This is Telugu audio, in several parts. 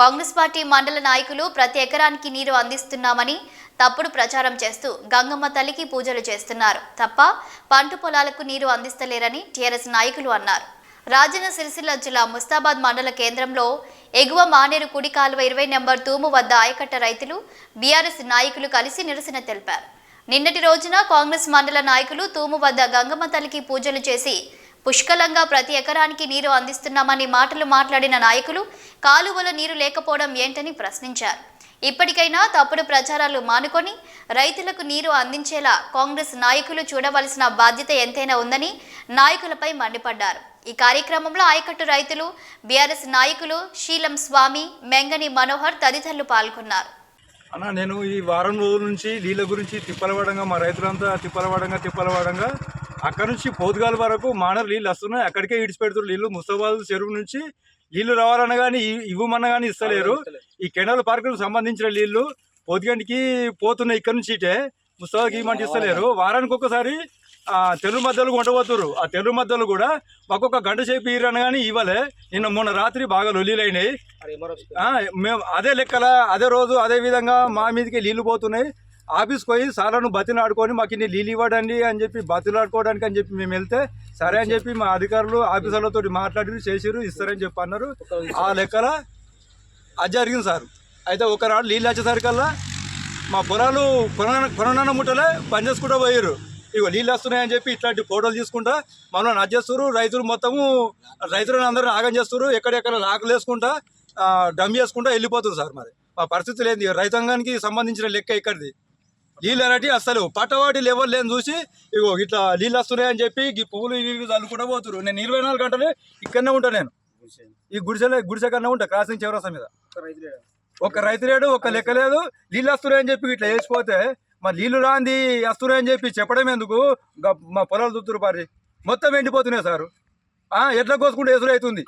కాంగ్రెస్ పార్టీ మండల నాయకులు ప్రతి ఎకరానికి నీరు అందిస్తున్నామని తప్పుడు ప్రచారం చేస్తూ గంగమ్మ తల్లికి పూజలు చేస్తున్నారు. తప్ప పంట పొలాలకు నీరు అందిస్తలేరని టీఆర్ఎస్ నాయకులు అన్నారు. రాజన్న సిరిసిల్ల జిల్లా ముస్తాబాద్ మండల కేంద్రంలో ఎగువ మానేరు కుడి కాలువ ఇరవై నెంబర్ తూము వద్ద ఆయకట్ట రైతులు బీఆర్ఎస్ నాయకులు కలిసి నిరసన తెలిపారు. నిన్నటి రోజున కాంగ్రెస్ మండల నాయకులు తూము వద్ద గంగమ్మ తల్లికి పూజలు చేసి పుష్కలంగా ప్రతి ఎకరానికి నీరు అందిస్తున్నామని మాటలు మాట్లాడిన నాయకులు కాలువలో నీరు లేకపోవడం ఏంటని ప్రశ్నించారు. ఇప్పటికైనా తప్పుడు ప్రచారాలు మానుకొని రైతులకు నీరు అందించేలా కాంగ్రెస్ నాయకులు చూడవలసిన బాధ్యత ఎంతైనా ఉందని నాయకులపై మండిపడ్డారు. ఈ కార్యక్రమంలో ఆయకట్టు రైతులు బీఆర్ఎస్ నాయకులు శీలం స్వామి మెంగని మనోహర్ తదితరులు పాల్గొన్నారు. అన్న నేను ఈ వారం రోజుల నుంచి నీళ్ళ గురించి తిప్పలవాడంగా మా రైతులంతా తిప్పలవాడంగా తిప్పలవాడంగా అక్కడ నుంచి పోతుగాల వరకు మానరు నీళ్ళు వస్తున్నాయి. అక్కడికే ఇడిచిపెడుతున్నారు నీళ్ళు. ముస్తాబాద్ చెరువు నుంచి నీళ్ళు రావాలన్నా కానీ ఇవ్వమన్నా కానీ ఇస్తలేరు. ఈ కెనాల్ పార్కులకు సంబంధించిన నీళ్ళు పొద్దుగంటికి పోతున్నాయి ఇక్కడ నుంచి ఇటే. ముస్తాబాద్కి ఇవ్వమంటే ఇస్తలేరు. వారానికి ఒకసారి ఆ, తెలుగు మధ్యలో కొంటపోతున్నారు ఆ తెలుగు మధ్యలో కూడా మాకు ఒక గంట సేపు ఇరని కానీ ఇవ్వలే. నిన్న మొన్న రాత్రి బాగా లొల్లీలైనాయి. మేము అదే లెక్కల అదే రోజు అదే విధంగా మా మీదకి నీళ్ళు పోతున్నాయి. ఆఫీస్కి పోయి సార్లను బతిలాడుకొని మాకు ఇన్ని నీళ్ళు ఇవ్వడండి అని చెప్పి బతిలాడుకోవడానికి అని చెప్పి మేము వెళ్తే సరే అని చెప్పి మా అధికారులు ఆఫీసర్లతో మాట్లాడి చేసిరు ఇస్తారని చెప్పి అన్నారు. ఆ లెక్కల అది జరిగింది సార్. అయితే ఒక రాడు నీళ్ళు వచ్చేసరికల్లా మా పొలాలు కొన కొనన్న ముట్టలే పని చేసుకుంటూ పోయారు ఇగో నీళ్ళు వస్తున్నాయని చెప్పి ఇట్లాంటి ఫోటోలు తీసుకుంటా మనల్ని చేస్తారు రైతులు మొత్తము రైతులను అందరూ ఆగం చేస్తారు ఎక్కడెక్కడ లాకులు వేసుకుంటా డమ్ చేసుకుంటా వెళ్ళిపోతుంది సార్ మరి. మా పరిస్థితులు ఏంది రైతాంగానికి సంబంధించిన లెక్క ఇక్కడిది. నీళ్ళు అనేటివి అసలు పట్టవాటి లెవెల్ లేని చూసి ఇగో ఇట్లా నీళ్ళు వస్తున్నాయని చెప్పి ఈ పువ్వులు ఇవి చల్లుకుంటూ పోతున్నారు నేను ఇరవై నాలుగు గంటలు ఇక్కడనే ఉంటా నేను. ఈ గుడిసెలో గుడిసె కన్నా ఉంటా క్రాసింగ్ చివరస మీద. ఒక రైతు లేడు ఒక లెక్క లేదు. నీళ్ళు వస్తున్నాయని చెప్పి ఇట్లా వేసిపోతే మరి నీళ్ళు రాంది వస్తున్నాయని చెప్పి చెప్పడం ఎందుకు? గ- మా పొలాలు దుత్తురు పారి. మొత్తం ఎండిపోతున్నాయి సారు. ఎట్లా కోసుకుంటే ఎసురు అవుతుంది.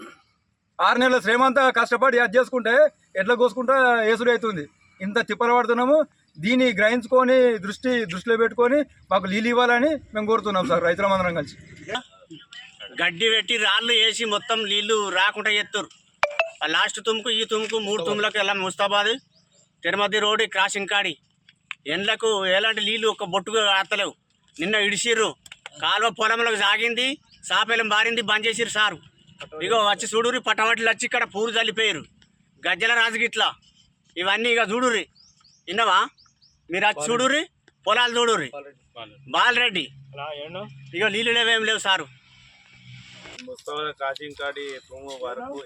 ఆరు నెలల శ్రమంతా కష్టపడి అది చేసుకుంటే ఎట్లా కోసుకుంటా ఎసురు అవుతుంది. ఇంత తిప్పలు పడుతున్నాము. దీన్ని గ్రహించుకొని దృష్టి దృష్టిలో పెట్టుకొని మాకు నీళ్ళు ఇవ్వాలని మేము కోరుతున్నాం సార్ రైతులందరం కలిసి. గడ్డి పెట్టి రాళ్ళు వేసి మొత్తం నీళ్ళు రాకుండా ఎత్తురు ఆ లాస్ట్ తుమ్ముకు ఈ తుమ్ముకు మూడు తుమ్ములకు వెళ్ళాం ముస్తాబాద్? తిరుమతి రోడ్ క్రాసింగ్ కాడి. ఎండ్లకు ఎలాంటి నీళ్ళు ఒక బొట్టుగా ఆడతలేవు నిన్న ఇడిసిర్రు. కాలువ పొలంలోకి సాగింది సాపేలం బారింది బంద్ చేసిర్రు సారు. ఇగో వచ్చి చూడురి పట్టవట్లు వచ్చి ఇక్కడ పూరు చల్లిపోయారు గజ్జల ఇట్లా. ఇవన్నీ ఇక చూడురి విన్నవా మీరు వచ్చి చూడుర్రి పొలాలు చూడుర్రి. బాలరెడ్డి. ఇగో నీళ్ళు లేవేం లేవు సారు. ముస్తాబాద్ కాచింగ్ కాడి తూము వరకు